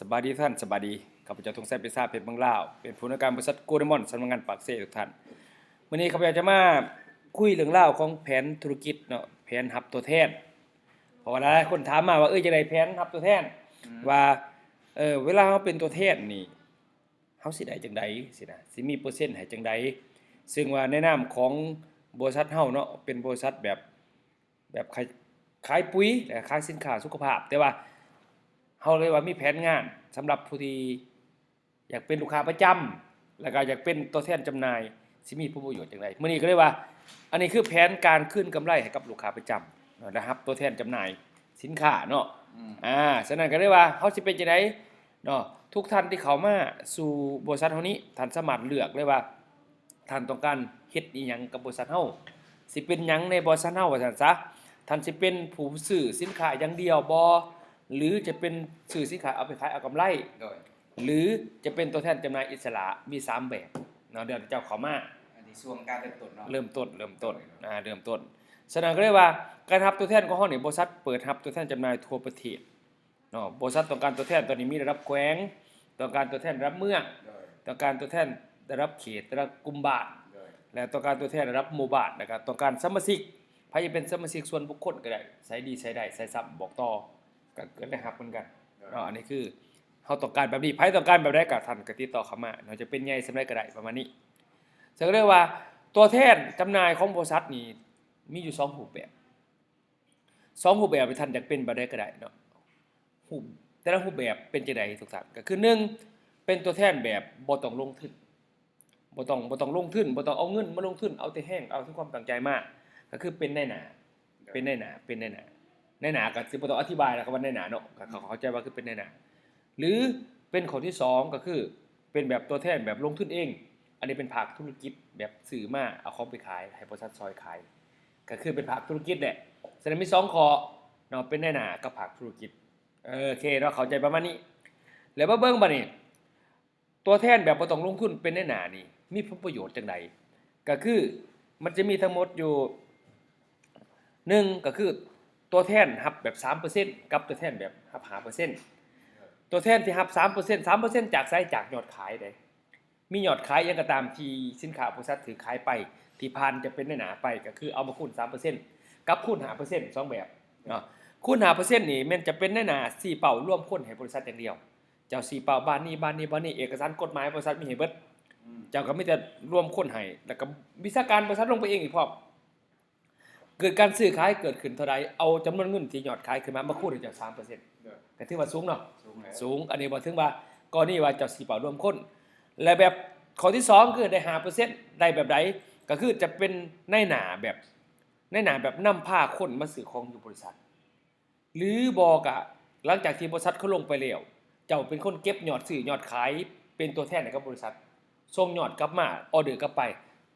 สบายดีท่านสบายดีข้าพเจ้าทงแซ่บพิซซ่าเพชรบางลาว เป็นผู้นวยการบริษัทโกลเดมอนสำนักงานปากเซ่ทุกท่านวันนี้ข้าพเจ้าจะมาคุยเรื่องเล่าของแผนธุรกิจเนาะแผนหับตัวแทนเพราะว่าหลายคนถามมาว่าเอ้ยจะได้แผนหับตัวแทนว่าเออเวลาเราเป็นตัวแทนนี่เฮาสิได้จังใดสินะสิมีเปอร์เซ็นต์ให้จังใดซึ่งว่าในนามของบริษัทเฮาเนาะเป็นบริษัทแบบแบบขายขายปุ๋ยและขายสินค้าสุขภาพ แต่ว่า เฮาเลยว่ามีแผนงานสำหรับผู้ที่อยากเป็นลูกค้าประจำแล้วก็อยากเป็นตัวแทนจำหน่ายสิมีผลประโยชน์อย่างไรมื้อนี้ก็เลยว่า อันนี้คือแผนการขึ้นกำไรให้กับลูกค้าประจำเนาะนะครับ ตัวแทนจำหน่ายสินค้าเนาะอ่าฉะนั้นก็เลยว่าเฮาสิเป็นจังไดเนาะทุกท่านที่เข้ามาสู่บริษัทเฮานี้ท่านสามารถเลือกเลยว่าท่านต้องการเฮ็ดอีหยังกับบริษัทเฮาสิเป็นหยังในบริษัทเฮาว่าซั่นซะท่านสิเป็นผู้ซื้อสินค้าอย่างเดียวบ่ หรือจะเป็นซื้อสินค้าเอาไปขายเอากำไร โดยหรือจะเป็นตัวแทนจำหน่ายอิสระมี 3 แบบเนาะเดี๋ยวเจ้าเขามาอันนี้ช่วงการเริ่มต้นเนาะเริ่มต้นเริ่มต้นอ่าเริ่มต้นฉะนั้นก็เรียกว่าการรับตัวแทนของเฮานี่บริษัทเปิดรับตัวแทนจำหน่ายทั่วประเทศเนาะบริษัทต้องการตัวแทนตอนนี้มีระดับแขวงต้องการตัวแทนระดับเมืองโดยต้องการตัวแทนระดับเขตระดับกลุ่มบ้านโดยและต้องการตัวแทนระดับหมู่บ้านนะครับต้องการสมาชิกใครจะเป็นสมาชิกส่วนบุคคลก็ได้ใช้ดีใช้ได้ใช้ซ้ำบอกต่อ ก็เกิดได้รับเหมือนกันเนาะอันนี้คือเขาต้องการแบบนี้ไพ่ต้องการแบบใดกับท่านก็ติดต่อเข้ามาเนาะจะเป็นใหญ่สำาไรก็ได้ประมาณนี้จะเรียกว่าตัวแทนจำหน่ายของบริษัทนี่มีอยู่สองรูปแบบสองรูปแบบที่ท่านอยากเป็นแบบใดก็ได้เนาะรูปแต่ละรูปแบบเป็นจังไดทุกท่านก็คือหนึ่งเป็นตัวแทนแบบบ่ต้องลงทุนบ่ต้องบ่ต้องลงทุนบ่ต้องเอาเงินมาลงทุนเอาแต่แห้งเอาที่ความตั้งใจมาก ก็คือเป็นในหนาเป็นในหนาเป็นในหนา ในหนาก็สิบ่ต้องอธิบายแล้วครับว่าในหนาเนาะเขาเข้าใจว่าคือเป็นในหนา หรือเป็นข้อที่สองก็คือเป็นแบบตัวแทนแบบลงทุนเอง อันนี้เป็นภาคธุรกิจแบบสื่อมาเอาของไปขายให้บริษัทซอยขายก็คือเป็นภาคธุรกิจแหละแสดงมีสองข้อเนาะเป็นในหนากับภาคธุรกิจเออโอเคเราเข้าใจประมาณนี้ แล้วมาเบิ่งบัดนี้ตัวแทนแบบบ่ต้องลงทุนเป็นในหนานี่มีผลประโยชน์จังไดก็คือมันจะมีทั้งหมดอยู่หนึ่งก็คือ ตัวแทนหับแบบ3%กับตัวแทนแบบหับ5%ตัวแทนที่หับ3% 3%จากไซจากยอดขายได้มียอดขายยังก็ตามที่สินค้าบริษัทถือขายไปที่พันจะเป็นในหนาไปก็คือเอามาคูณ3%กับคูณ5%สองแบบเนาะคูณ5%นี่มันจะเป็นในหนา4เป่าร่วมคนให้บริษัทอย่างเดียว เจ้า4เป่าบ้านนี้บ้านนี้บ้านนี้เอกสารกฎหมายบริษัทมีให้เบิดเจ้าก็ไม่แต่ร่วมคนให้แล้วก็วิชาการบริษัทลงไปเองอีกพร้อม เกิดการซื้อขายเกิดขึ้นเท่าใดเอาจำนวนเงินที่ยอดขายขึ้นมามาคูณให้เจ้า3%โดยก็ถือว่าสูงเนาะสูงแล้วสูงอันนี้บ่ถึงว่าก่อนนี้ว่าเจ้าสิเป่าร่วมคนและแบบข้อที่สองคือได้5%ได้แบบใดก็คือจะเป็นในหนาแบบในหนาแบบนำพาคนมาซื้อของอยู่บริษัท หรือบอกอะหลังจากที่บริษัทเขาลงไปแล้วเจ้าเป็นคนเก็บยอดซื้อยอดขายเป็นตัวแทนให้กับบริษัทส่งยอดกลับมาออเดอร์กลับไป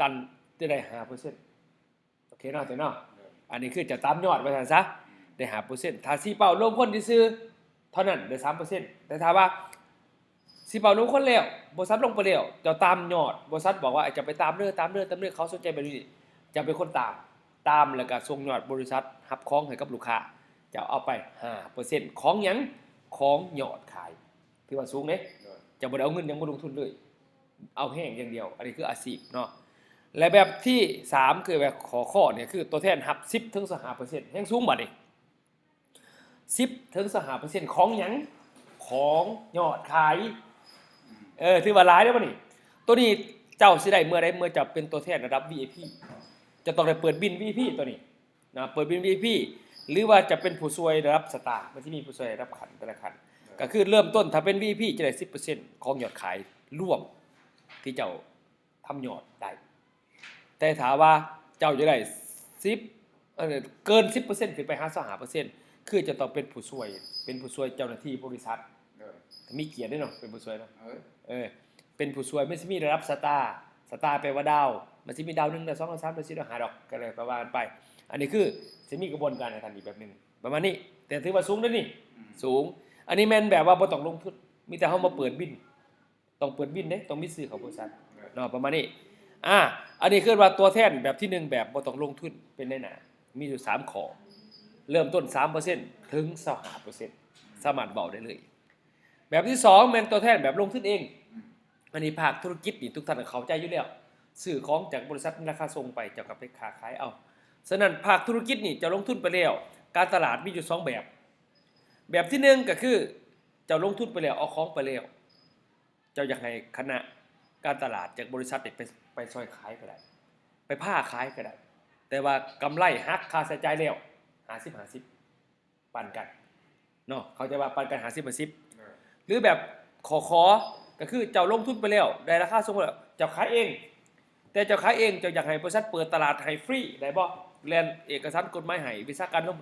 ตันจะได้ห้าเปอร์เซ็นต์โอเคเนาะเจ้าเนาะโดย อันนี้คือจะตามยอดไปทันซะได้หาเปอร์เซ็นต์ถ้าสีเป่ารวมคนที่ซื้อเท่านั้นได้สามเปอร์เซ็นต์แต่ถ้าว่าสีเป่ารวมคนแล้วบริษัทลงไปแล้วจะตามยอดบริษัทบอกว่าจะไปตามเรื่อตามเรื่อตามเรื่อเขาสนใจแบบนี้จะเป็นคนตามตามแล้วก็ส่งยอดบริษัทหับของให้กับลูกค้าจะเอาไปห้าเปอร์เซ็นต์ของหยังของยอดขายถือว่าสูงเด้โดยจะบ่ได้เอาเงินยังมาลงทุนเลย เอาแห้งอย่างเดียว อันนี้คืออาชีพเนาะ และแบบที่สามคือแบบขอข้อเนี่ยคือตัวแทนหับ 10ถึง15%แห่งสูงบัดนี้10ถึง15%ของหยังของยอดขายเออถือว่าหลายเด้อบ่นี่ตัวนี้เจ้าสิได้เมื่อใดเมื่อจะเป็นตัวแทนระดับ VIP จะต้องได้เปิดบิน VIP ตัวนี้นะเปิดบิน VIP หรือว่าจะเป็นผู้ช่วยระดับสตาร์มันสิมีผู้ช่วยระดับขันแต่ละขันก็คือเริ่มต้นถ้าเป็น VP จะได้10%ของยอดขายร่วมที่เจ้าทำยอดได้ แต่ถามว่าเจ้าจะได้10เอ่อเกิน10%ขึ้นไป55%คือจะต้องเป็นผู้ช่วย เป็นผู้ช่วยเจ้าหน้าที่บริษัทโดยมีเกียรติด้วยเนาะเป็นผู้ช่วยเนาะเอ้ยเออเป็นผู้ช่วยไม่ใช่มีระดับสตาร์สตาร์แปลว่าดาวมันจะมีดาวหนึ่งดาวสองดาวสามดาวสี่ดาวห้าดอกก็เลยประมาณไป อันนี้คือจะมีกระบวนการในทางอีกแบบหนึ่งประมาณนี้แต่ถือว่าสูงด้วยนี่อืมสูง อันนี้แม่นแบบว่าบ่ต้องลงทุนมีแต่เฮามาเปิดบิน ต้องเปิดบินเด้ต้องมีซื้อของบริษัทโดยเนาะประมาณนี้ อ่าอันนี้คือว่าตัวแทนแบบที่หนึ่งแบบบ่ต้องลงทุนเป็นในหนามีอยู่3ข้อเริ่มต้น3%ถึง25%สามารถเบาได้เลย แบบที่สองแม่นตัวแทนแบบลงทุนเอง อันนี้ภาคธุรกิจนี่ทุกท่านเข้าใจอยู่แล้วซื้อของจากบริษัทราคาส่งไปเจ้าก็ไปค้าขายเอาฉะนั้นภาคธุรกิจนี่จะลงทุนไปแล้ว การตลาดมีอยู่สองแบบ แบบที่หนึ่งก็คือจ้าลงทุนไปแล้วเอาของไปแล้ว เจ้าอยากให้คณะการตลาดจากบริษัทนี่ไป ไปซอยขายก็ได้ ไปผ้าขายก็ได้ แต่ว่ากำไรหักค่าใช้จ่ายแล้วหาสิบหาสิบปันกันเนาะเขาจะว่าปันกันหาสิบหาสิบเออหรือแบบขอขอก็คือเจ้าลงทุนไปแล้วได้ราคาสูงแล้วเจ้าขายเอง แต่เจ้าขายเองเจ้าอยากให้บริษัทเปิดตลาดให้ฟรีได้บ่แลนเอกสารกฎหมายให้วิชาการลง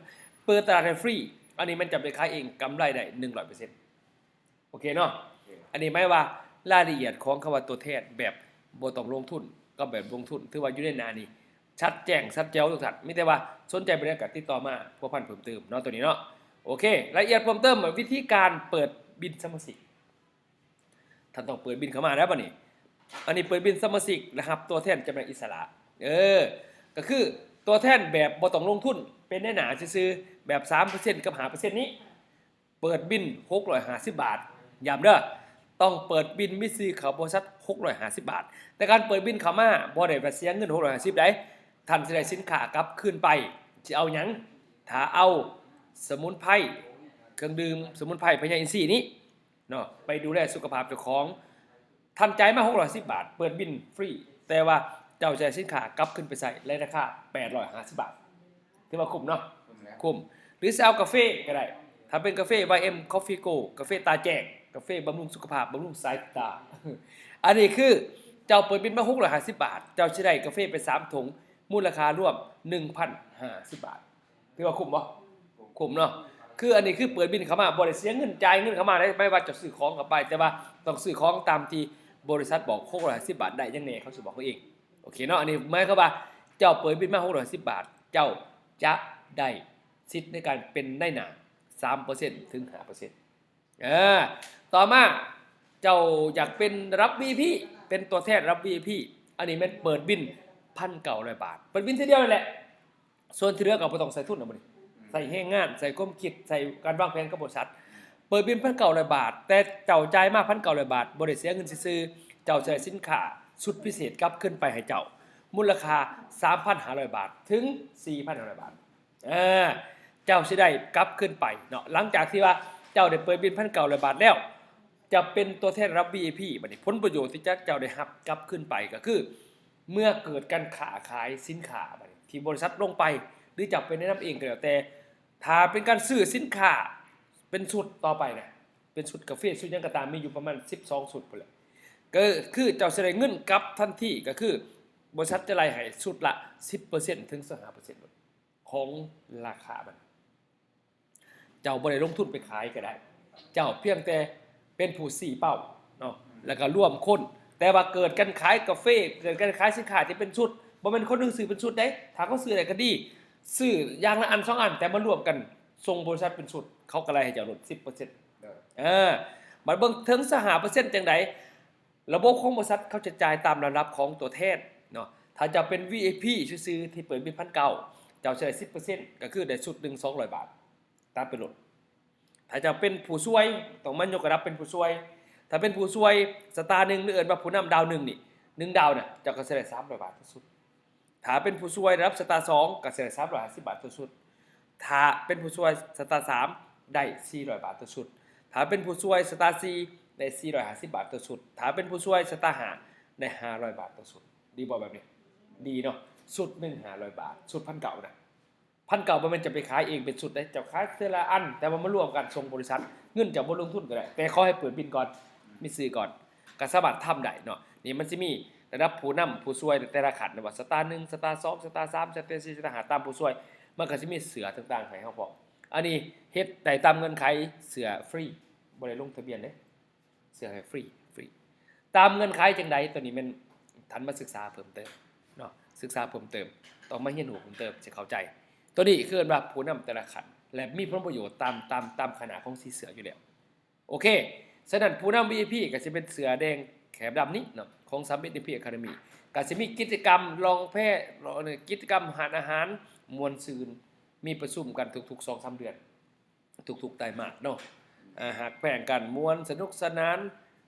เปิดตลาดให้ฟรีอันนี้มันจะไปขายเองกำไรได้100%โอเคเนาะโอเคอันนี้หมายว่ารายละเอียดของคำว่าตัวแทนแบบ บ่ต้องลงทุนก็แบบลงทุนถือว่าอยู่ในนานี้ชัดแจ้งชัดแจ๋วทุกท่านมีแต่ว่าสนใจไปเรื่องกับติดต่อมาพวกพันเพิ่มเติมเนาะตัวนี้เนาะโอเครายละเอียดเพิ่มเติมวิธีการเปิดบินสมาชิกท่านต้องเปิดบินเข้ามาแล้วป่ะนี่อันนี้เปิดบินสมาชิกนะครับ ตัวแทนจำหน่ายอิสระ เออ ก็คือตัวแทนแบบบ่ต้องลงทุนเป็นแน่หนาซื้อแบบ3%กับ5%นี้ เปิดบิน650บาทย้ำเด้อ ต้องเปิดบินมิซีเขาบริษัท650 บาท แต่การเปิดบินเขามาบ่ได้ว่าเสียเงิน 650ได้ท่านสิได้สินค้ากลับคืนไปสิเอาหยังถ้าเอาสมุนไพรเครื่องดื่มสมุนไพรพญาอินทรีย์นี้เนาะไปดูแลสุขภาพเจ้าของท่านจ่ายมา610บาท เปิดบินฟรี แต่ว่าเจ้าจ่ายสินค้ากลับขึ้นไปใส่ในราคา850บาทถือว่าคุ้มเนาะคุ้มแล้วคุ้มหรือจะเอากาแฟก็ได้ ถ้าเป็นกาแฟ YM Coffee Go กาแฟตาแจกกาแฟบำรุงสุขภาพบำรุงสายตา อันนี้คือเจ้าเปิดบินมา650บบาท เจ้าจะได้กาแฟไป3ถุงมูลค่ารวม1,050บบาทถือว่าคุ้มบ่คุ้มเนาะคืออันนี้คือเปิดบินเข้ามาบ่ได้เสียเงินจ่ายเงินเข้ามาได้ไม่ว่าจะซื้อของกลับไป แต่ว่าต้องซื้อของตามที่บริษัทบอก650บบาทได้ยังไงเขาสิบอกเขาเองโอเคเนาะอันนี้หมายความว่าเจ้าเปิดบินมา610บาท เจ้าจะได้สิทธิ์ในการเป็นได้หนา 3%ถึง5%เออต่อมาเจ้าอยากเป็นรับ VIP เป็นตัวแทนรับ VIP อันนี้มันเปิดบินพันเก่าร้อยบาท เปิดบินทีเดียวนั่นแหละ ส่วนที่เหลือก็บ่ต้องใส่ทุนนะบ่นี่ใส่แห้งงาน ใส่ก้มคิดใส่การวางแผนกับบริษัทเปิดบินพันเก่าร้อยบาท แต่เจ้าจ่ายมาพันเก่าร้อยบาทบ่ได้เสียเงินซื้อเจ้าใช้สินค้าชุดพิเศษกลับขึ้นไปให้เจ้ามูลค่า3,500 บาท ถึง 4,500 บาทเออ เจ้าสิได้กลับขึ้นไปเนาะหลังจากที่ว่าเจ้าได้เปิดบินพันเก่าร้อยบาทแล้ว จะเป็นตัวแทนรับ VIP บัดนี้ผลประโยชน์ที่จะเจ้าได้รับกลับขึ้นไปก็คือ เมื่อเกิดการขาขายสินค้าบัดนี้ที่บริษัทลงไป หรือจะเป็นแนะนำเองก็แล้วแต่ถ้าเป็นการซื้อสินค้าเป็นชุดต่อไปนะเป็นชุดกาแฟชุดยังก็ตามมีอยู่ประมาณ 12ชุดไปเลยก็คือเจ้าสิได้เงินกลับทันทีก็คือบริษัทจะไล่ให้ชุดละ 10%ถึง15%ของราคามัน เจ้าบ่ได้ลงทุนไปขายก็ได้ เจ้าเพียงแต่เป็นผู้สี่เป้าเนาะแล้วก็ร่วมคน แต่ว่าเกิดการขายกาแฟเกิดการขายสินค้าที่เป็นชุดบ่แม่นคนหนึงซื้อเป็นชุดได้ถ้าเขาซื้อได้ก็ดีซื้ออย่างละอันสองอัน แต่มารวมกันส่งบริษัทเป็นชุด เขาก็เลยให้เจ้าลด10%เออเออบัดเบิ่งถึงสหเปอร์เซ็นต์จังไดระบบของบริษัทเขาจะจ่ายตามระดับของตัวแทนเนาะถ้าจะเป็น VIP ซื้อๆที่เปิดเป็นพันเก่าเจ้าใช้10%ก็คือได้ชุดหนึ่ง200บาท ตามเป็นลดถ้าจะเป็นผู้ช่วยต้องมันยกระดับเป็นผู้ช่วย ถ้าเป็นผู้ช่วยสตาร์หนึ่งหรือเอินว่าผู้นำดาวหนึ่งนี่หนึ่งดาวเนี่ยจะก็เสียสามร้อยบาทสุดถ้าเป็นผู้ช่วยรับสตาร์สองก็เสียสามร้อยห้าสิบบาทสุดถ้าเป็นผู้ช่วยสตาร์สามได้สี่ร้อยบาทสุดถ้าเป็นผู้ช่วยสตาร์สี่ได้สี่ร้อยห้าสิบบาทสุดถ้าเป็นผู้ช่วยสตาร์ห้าได้ห้าร้อยบาทสุด ดีบ่แบบนี้ ดีเนาะสุดหนึ่งห้าร้อยบาท สุดพันเก่านะ พันเก่ามันจะไปขายเองเป็นสุดได้จะขายเทอละอัน แต่ว่ามันรวมกันส่งบริษัท เงินจากบนลงทุนก็ได้ แต่เขาให้เปิดบินก่อนมีซื้อก่อนก็สามารถทำได้เนาะนี่มันจะมีระดับผู้นำผู้ช่วยแต่ละขันนว่าสตาร์หนึ่งสตาร์สองสตาร์สามสตาร์สี่สตาร์ห้าตามผู้ช่วย มันก็จะมีเสือต่างๆให้เขาพออันนี้เฮ็ดได้ตามเงินไขเสือฟรีบ่ได้ลงทะเบียนเด้เสือให้ฟรีฟรีตามเงินไขจังใดตัวนี้มันทันมาศึกษาเพิ่มเติมเนาะศึกษาเพิ่มเติมต้องมาเรียนรู้เพิ่มเติมจะเข้าใจ ตัวนี้คือว่าผู้นำแต่ละขันและมีผลประโยชน์ตามตามตามขนาดของสีเสืออยู่แล้วโอเคฉะนั้นผู้นำ VIP ก็จะเป็นเสือแดงแขมดำนี้เนาะของซัมมิต VIP Academy ก็จะมีกิจกรรมลองแพทย์กิจกรรมหารอาหารมวลซืนมีประชุมกันทุกๆ2-3เดือน ทุกๆไตรมาสเนาะอ่าหักแพ่งกันมวนสนุกสนาน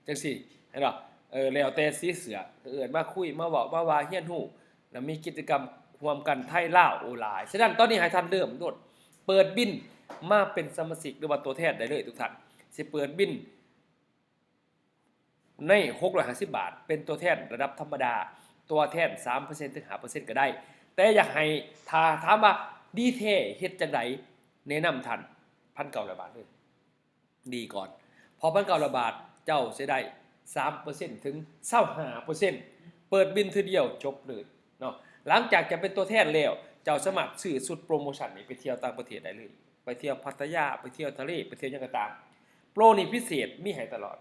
จังซี่เห็นบ่เออแล้วแต่สีเสือเอิ้นมาคุยมาเว้ามาว่าเฮียนฮู้แล้วมีกิจกรรม รวมกันไทยล่าโอหลาย ฉะนั้นตอนนี้ให้ท่านเริ่มโดดเปิดบินมาเป็นสมาชิกหรือว่าตัวแทนได้เลยทุกท่านสิเปิดบินใน650 บาท เป็นตัวแทนระดับธรรมดา ตัวแทน 3%ถึง5%ก็ได้ แต่อยากให้ถ้าถามว่าดีเทเฮ็ดจังไดแนะนำท่านพันเก่าระบาทเลยดีก่อน พอพันเก่าระบาทเจ้าจะได้ 3%ถึง25%เปิดบินทีเดียวจบเลยเนาะ หลังจากจะเป็นตัวแทนแล้วเจ้าสมัครซื้อสุดโปรโมชั่นนี้ไปเที่ยวต่างประเทศได้เลย ไปเที่ยวพัทยาไปเที่ยวทะเลไปเที่ยวยังก็ตามโปรนี่พิเศษมีให้ตลอด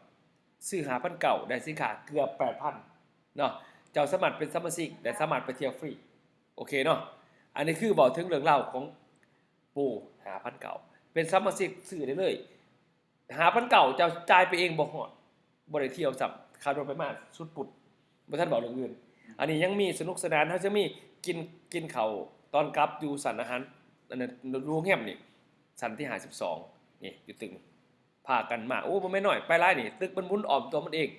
ซื้อหาพันเก่าได้สินค้าเกือบแปดพันเนาะเจ้าสมัครเป็นสมาชิกได้สามารไปเที่ยวฟรีโอเคเนาะอันนี้คือบอกถึงเรื่องเล่าของปูหาพันเก่า เป็นสมาชิกซื้อได้เลย หาพันเก่าเจ้าจ่ายไปเองบ่ฮอดบ่ได้เที่ยวสับคาร์โดไปมากสุดปุดบ่ท่านบอกเรื่องอื่น อันนี้ยังมีสนุกสนานเขาจะมีกินกินเขาตอนกลับอยู่สันอาหารอันนั้นรูแฮมนี่สันที่หาสิบสองนี่อยู่ตึงพากันมาโอ้มันไม่น้อยไปไล่นี่ ตึกมันหมุนออมตัวมันเอง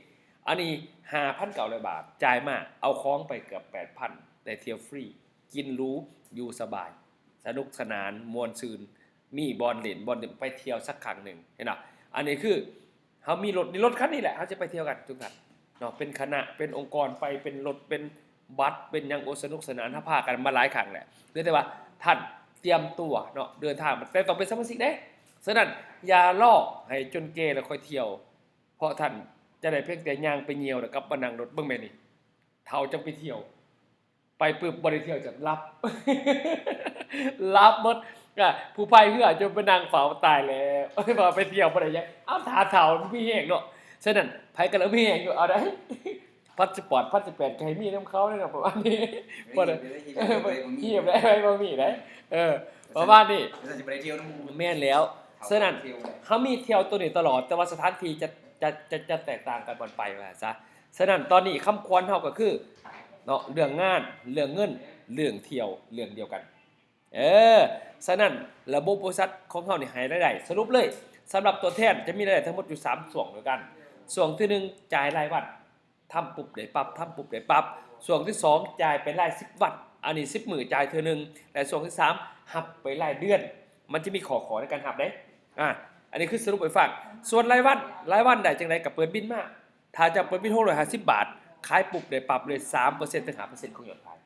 อันนี้ห้าพันเก่าร้อยบาทจ่ายมาเอาของไปเกือบแปดพันได้เที่ยวฟรี กินรู้อยู่สบาย สนุกสนานมวนซืน มีบอลเล่นบอลเล่นไปเที่ยวสักครั้งหนึ่งเห็นไหมอันนี้คือเขามีรถในรถคันนี้แหละเขาจะไปเที่ยวกันทุกท่าน เนาะเป็นคณะเป็นองค์กรไปเป็นรถเป็นบัสเป็นยังโอสนุกสนานถ้าพากันมาหลายครั้งแหละเรียกได้ว่าท่านเตรียมตัวเนาะเดินทางแต่ต้องเป็นสมาชิกเด้ฉะนั้นอย่าล่อให้จนเกแล้วค่อยเที่ยว เพราะท่านจะได้เพียงแต่ย่างไปเหี่ยวแล้วกับมานั่งรถเบิ่งแม่นี่เท่าจังไปเที่ยว ไปปึ๊บบ่ได้เที่ยวจะรับ รับหมดก็ผู้ภัยเพื่อจะไปนั่งเฝ้าตายแล้วไปเที่ยวบ่ได้ยังเอ้าถาเฒ่ามีแฮงเนาะ ฉะนั้นไผก็แล้วมีแฮงอยู่เอาได้พาสปอร์ตพาสปอร์ตใครมีนํเขาเด้อนะประมาณนี้บ่ได้เออบ่เทียบได้ไว้บ่มีได้เออประมาณนี้เราจะไปเที่ยวน้ำมูแม่นแล้วฉะนั้นเที่ยวเลยเขามีเที่ยวตัวนี้ตลอด แต่ว่าสถานที่จะจะจะจะแตกต่างกันบนไปว่าซะฉะนั้นตอนนี้คำควรเฮาก็คือเนาะเรื่องงานเรื่องเงินเรื่องเที่ยวเรื่องเดียวกัน เออฉะนั้นระบบบริษัทของเฮานี่ให้รายได้สรุปเลยสำหรับตัวแทนจะมีรายได้ทั้งหมดอยู่3ส่วนด้วยกัน ส่วนที่หนึ่งจ่ายรายวันทำปุ๊บได้ปั๊บทำปุ๊บได้ปั๊บส่วนที่สองจ่ายเป็นราย10วันอันนี้10มื้อจ่ายเทื่อหนึ่งและส่วนที่สามหับไปรายเดือน มันจะมีขอขอในการหับได้อ่าอันนี้คือสรุปไปฝากส่วนรายวันรายวันได้จังไดกับเปิดบินมาถ้าจะเปิดบิน650บบาทขายปุ๊บได้ปรับเลย3%ถึง5%ของยอดขาย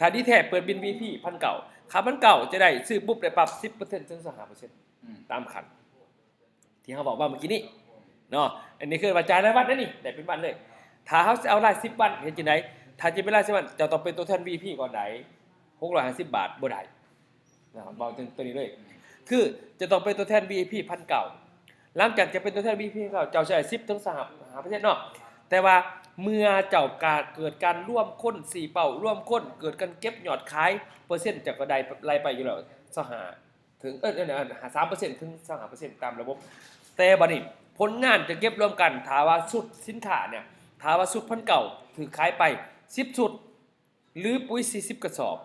ถ้าดีแท้เปิดบิน VP พันเก่าค่าพันเก่าจะได้ซื้อปุ๊บได้ปรับ10%ถึง25%อืมตามขันที่เขาบอกว่าเมื่อกี้นี้ เนาะอันนี้คือว่าจ่ายรายวันนั่นนี่ได้เป็นวันเลยถ้าเขาจะเอาราย10วันเฮ็ดจังไดถ้าจะเป็นราย10วันจะต้องเป็นตัวแทน VP ก่อนใด650บบาทบ่ได้นะครับบอกถึงตัวนี้เลยคือจะต้องเป็นตัวแทน VIP พันเก่า หลังจากจะเป็นตัวแทน VIP พันเก่าเจ้าใช้สิบถึงสามหาเปร์เซ็นต์เนาะแต่ว่าเมื่อเจ้าการเกิดการร่วมค้นสี่เป่าร่วมค้นเกิดการเก็บยอดขายเปอร์เซ็นต์จากกระไดไล่ไปอยู่แล้วสหาถึงเออเออหาสามเปอร์เซ็นต์ถึงสหาเปอร์เซ็นต์ตามระบบแต่บัดนี้ ผลงานจะเก็บรวมกันถาว่าสุดสินค้าเนี่ยถาว่าสุดพันเก่าถือขายไปสิบสุด หรือปุ๋ยสี่สิบกระสอบ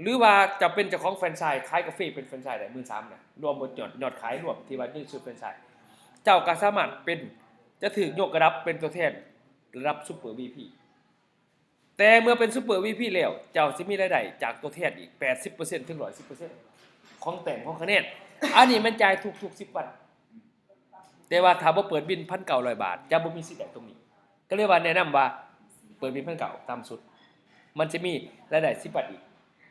หรือว่าจะเป็นเจ้าของแฟรนไชส์ขายกาแฟเป็นแฟรนไชส์ได้มื่นสามเนี่ยรวมหมดยอดยอดขายรวมที่ว่านี่สุดแฟรนไชส์เจ้าก็สามารถเป็นจะถือยกระดับเป็นตัวแทนระดับซูเปอร์วีพีแต่เมื่อเป็นซูเปอร์วีพีแล้ว เจ้าจะมีรายได้จากตัวแทนอีก 80%ถึง 110%ของแต่งของคะแนนอันนี้มันจ่ายทุกๆ 10 วัน แต่ว่าถ้าบ่เปิดบินพันเก่าร้อยบาทจะบ่มีสิทธิ์ได้ตรงนี้ ก็เรียกว่าแนะนำว่าเปิดบินพันเก่าตามสุด มันจะมีรายได้10บบาทอีก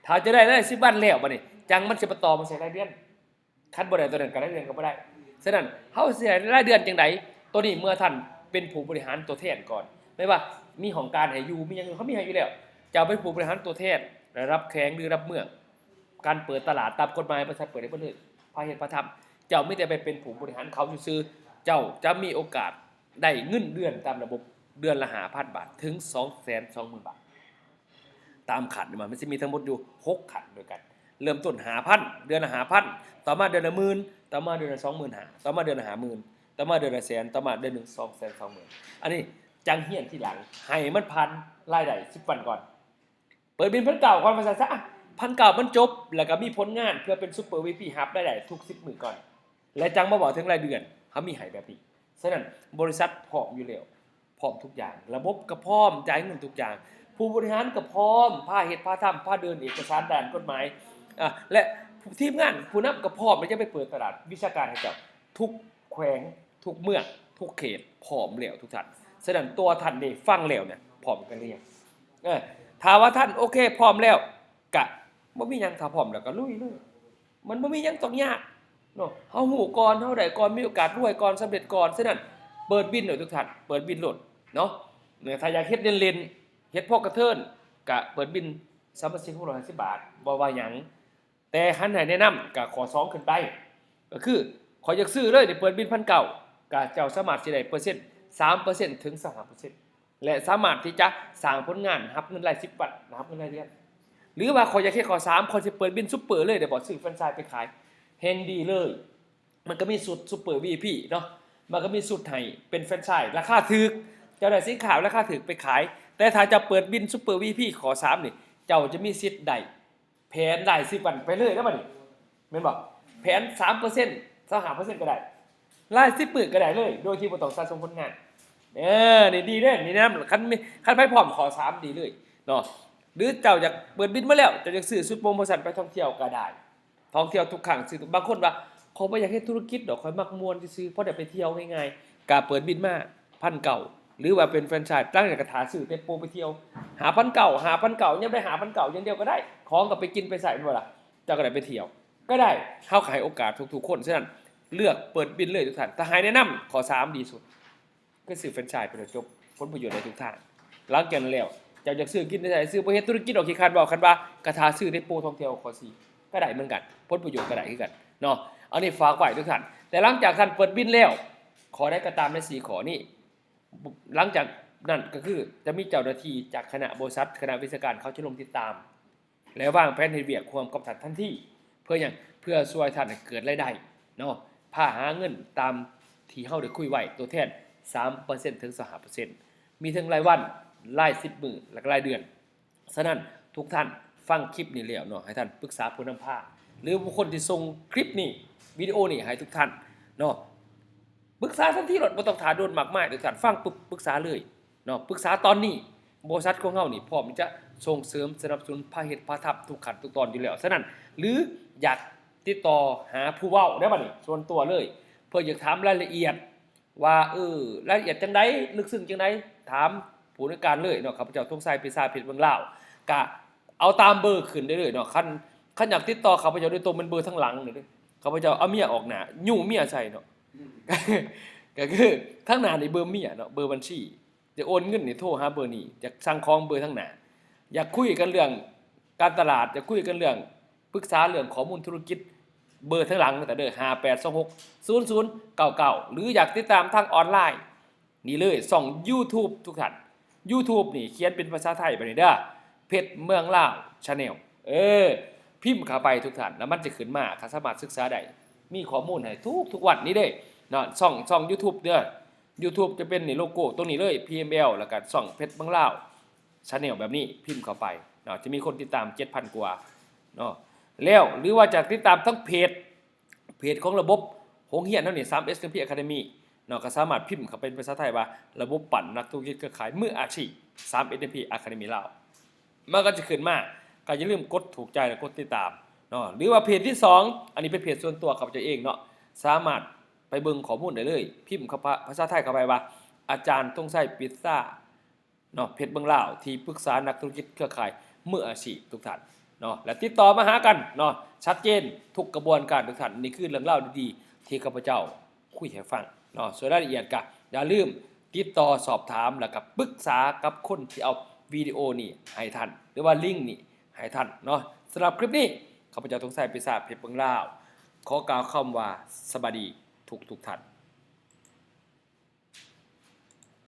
ถ้าจะได้รายได้10บบาทแล้วบัดนี้จังมันจะมาต่อมาใส่รายเดือนคันบ่ได้ตัวนั้นก็รายเดือนก็บ่ได้ฉะนั้นเฮาสิให้รายเดือนจังไดตัวนี้เมื่อท่านเป็นผู้บริหารตัวแทนก่อน ไม่ว่ามีของการให้อยู่มีหยังอยู่เขามีให้อยู่แล้วจะเอาไปผู้บริหารตัวแทนและรับแขกหรือรับเมือง การเปิดตลาดตามกฎหมายประชาชนเปิดได้บ่เลยพาเฮ็ดพาทำเจ้าไม่ได้ไปเป็นผู้บริหารเขาซื่อ เจ้าจะมีโอกาสได้เงินเดือนตามระบบเดือนละ5,000บาทถึง220,000บาท ตามขันมันมันจะมีทั้งหมดอยู่ 6 ขันด้วยกัน เริ่มต้น5,000เดือนละ5,000ต่อมาเดือนละหมื่นต่อมาเดือนละ25,000ต่อมาเดือนละ50,000ต่อมาเดือนละแสนต่อมาเดือนหนึ่ง220,000อันนี้จังเฮียนที่หลังให้มันพันรายได้10วันก่อน เปิดบินพันเก่าก่อนภาษาซะพันเก่ามันจบ แล้วก็มีผลงานเพื่อเป็นซูเปอร์วีพีฮับได้ได้ทุก10มื้อก่อน และจังมาบอกถึงรายเดือน เขามีให้แบบนี้ฉะนั้นบริษัทพร้อมอยู่แล้วพร้อมทุกอย่าง ระบบก็พร้อมจ่ายเงินทุกอย่าง ผู้บริหารก็พร้อมผ้าเฮ็ดผ้าทำผ้าเดินเอกสารด่านกฎหมายอะและทีมงานผู้นำก็พร้อมที่จะไปเปิดตลาดวิชาการให้กับทุกแขวงทุกเมืองทุกเขตพร้อมแล้วทุกท่านฉะนั้นตัวท่านนี่ฟังแล้วเนี่ยพร้อมกันหรือยังเออถ้าว่าท่านโอเคพร้อมแล้วกะบ่มียังถ้าพร้อมแล้วก็ลุยเลยมันบ่มียังต้องยาก เนาะเฮาหูก่อนเฮาได้ก่อนมีโอกาสรวยก่อนสำเร็จก่อนฉะนั้นเปิดบินเลยทุกท่านเปิดบินโหลดเนาะเนี่ยถ้าอยากเฮ็ดเล่นๆเฮ็ดพอกระเทินกะเปิดบินสามพันสี่ร้อยสิบบาทบ่ว่าหยังแต่หันให้แนะนำกะขอสองขึ้นไปก็คือขออยากซื้อเลยเดี๋ยวเปิดบินพันเก่ากะเจ้าสามารถสิได้เปอร์เซ็นต์สามเปอร์เซ็นต์ถึงสามเปอร์เซ็นต์และสามารถที่จะสร้างผลงานรับเงินรายสิบบาทรับเงินรายเดือนหรือว่าขออยากแค่ขอสามขอจะเปิดบินซุปเปอร์เลยเดี๋ยวบอกซื้อแฟรนไชส์ไปขาย เฮงดีเลย มันก็มีสุดซุปเปอร์วีพี่เนาะมันก็มีสุดไห้เป็นแฟรนไชส์ราคาถูกเจ้าได้สินค้าราคาถูกไปขาย แต่ถ้าจะเปิดบินซุปเปอร์วีพี่ขอสามนี่เจ้าจะมีสิทธิ์ได้แผนได้สิบวันไปเลยนะบัดนี้แม่นบอกแผนสามเปอร์เซ็นต์สหาเปอร์เซ็นต์ก็ได้รายสิบปืนก็ได้เลย โดยที่บ่ต้องสะสมผลงานเออนี่ดีเด้นี่นะคันมีคันไปพร้อมขอสามดีเลยเนาะหรือเจ้าอยากเปิดบินมาแล้วเจ้าอยากซื้อชุดโปรโมชั่นไปท่องเที่ยวก็ได้ ท่องเที่ยวทุกครั้งซื้อบางคนว่าเขาไม่อยากให้ธุรกิจดอกคอยมักมวนที่ซื้อเพราะเดี๋ยวไปเที่ยวง่ายๆกาเปิดบินมาพันเก่า หรือว่าเป็นแฟรนไชส์ตั้งแต่กระถาซื้อเต็มโปไปเที่ยว หาพันเก่าหาพันเก่ายังได้หาพันเก่าอย่างเดียวก็ได้ของกับไปกินไปใส่ด้วยล่ะเจ้าก็ได้ไปเที่ยว ก็ได้เข้าขายโอกาสทุกๆคนฉะนั้นเลือกเปิดบินเลยทุกท่านแต่หายแนะนำขอสามดีสุด ก็ซื้อแฟรนไชส์ไปเลยจบผลประโยชน์ในทุกทางหลังจากนั้นแล้วเจ้าอยากซื้อกินได้ซื้อประเภทธุรกิจออกขี้คร้านบอกคันว่ากระทาซื้อในโปรท่องเที่ยวขอสี ก็ได้เหมือนกันผลประโยชน์ก็ได้คือกันเนาะเอานี่ฝากไว้ทุกท่านแต่หลังจากท่านเปิดบินแล้ว ขอได้กระตามในสีขอนี่หลังจากนั้นก็คือจะมีเจ้าหน้าที่จากคณะบริษัทคณะวิชาการเขาจะลงติดตาม และววางแผนให้เวียกความกับท่านทันทีเพื่ออย่างเพื่อช่วยท่านเกิดรายได้เนาะพาหาเงินตามที่เฮาได้คุยไว้ตัวแทน3%ถึง5%มีทั้งรายวันราย10มื้อและรายเดือนฉะนั้นทุกท่าน ฟังคลิปนี้แล้วเนาะให้ท่านปรึกษาผู้นำพาหรือบุคคลที่ส่งคลิปนี้วิดีโอนี้ให้ทุกท่านเนาะปรึกษาทันทีรถบ่ต้องถาโดนมากมายทุกท่านฟังปุ๊บปรึกษาเลยเนาะปรึกษาตอนนี้บริษัทของเฮานี่พร้อมจะส่งเสริมสนับสนุนพาเฮ็ดพาทับทุกขั้นทุกตอนอยู่แล้วฉะนั้นหรืออยากติดต่อหาผู้เว้าได้บ่นี่ส่วนตัวเลย เพื่ออยากถามรายละเอียดว่าเออรายละเอียดจังไดลึกซึ้งจังไดถามผู้ในการเลยเนาะข้าพเจ้าทงไซปีศาจเพชรเมืองลาวกะ เอาตามเบอร์ขึ้นได้เลยเนาะคันคันอยากติดต่อข้าพเจ้าโดยตรงเป็นเบอร์ทั้งหลังเลยเด้อข้าพเจ้าเอาเมียออกหน้ายุ่เมียใส่เนาะก็คือทั้งหน้าในเบอร์เมียเนาะเบอร์บัญชีจะโอนเงินนี่โทรหาเบอร์นี้จะสั่งของเบอร์ทั้งหน้าอยากคุยกันเรื่องการตลาดอยากคุยกันเรื่องปรึกษาเรื่องข้อมูลธุรกิจเบอร์ทั้งหลังแต่เด้อห้าแปดสองหกศูนย์ศูนย์เก่าเก่าหรืออยากติดตามทางออนไลน์ นี่เลยส่อง YouTube ทุกท่าน YouTube นี่เขียนเป็นภาษาไทยไปนี่เด้อ เพชรเมืองลาวชาแนลเออ พิมพ์เข้าไปทุกท่านแล้วมันจะขึ้นมาถ้าสามารถศึกษาได้มีข้อมูลให้ทุกทุกวันนี้เด้เนาะช่องช่อง YouTube เด้อ YouTube จะเป็นนี่โลโก้ตรงนี้เลย PML แล้วก็ช่องเพชรเมืองลาวชาแนลแบบนี้พิมพ์เข้าไปเนาะจะมีคนติดตาม 7,000 กว่าเนาะแล้วหรือว่าจะติดตามทั้งเพจเพจของระบบหงเฮียนเท่านี้ 3S กับพี่ Academy เนาะก็สามารถพิมพ์เข้าเป็นภาษาไทยว่า ระบบปั่นนักธุรกิจเครือข่ายมืออาชีพ 3S พี่ Academy ลาว มันก็จะขึ้นมาก็อย่าลืมกดถูกใจและกดติดตามเนาะหรือว่าเพจที่ 2 อันนี้เป็นเพจส่วนตัวข้าพเจ้าเองเนาะสามารถไปเบิ่งข้อมูลได้เลย พิมพ์เข้าภาษาไทยเข้าไปว่า อาจารย์ต้องใช้พิซซ่าเนาะเพจเบิ่งล่าที่ปรึกษานักธุรกิจเครือข่ายเมืออาชีพทุกท่านเนาะและติดต่อมาหากันเนาะชัดเจนทุกกระบวนการทุกท่านนี่คือเรื่องเล่าดีๆ ที่ข้าพเจ้าคุยให้ฟังเนาะส่วนรายละเอียดก็อย่าลืมติดต่อสอบถามแล้วก็ปรึกษากับคนที่เอา วิดีโอนี่ให้ท่านหรือว่าลิงก์นี่ให้ท่านเนาะสำหรับคลิปนี้ข้าพเจ้าทงใส่ปีศาจเพชรเบิงลาว ขอกล่าวคำว่าสบายดีทุกทุกท่าน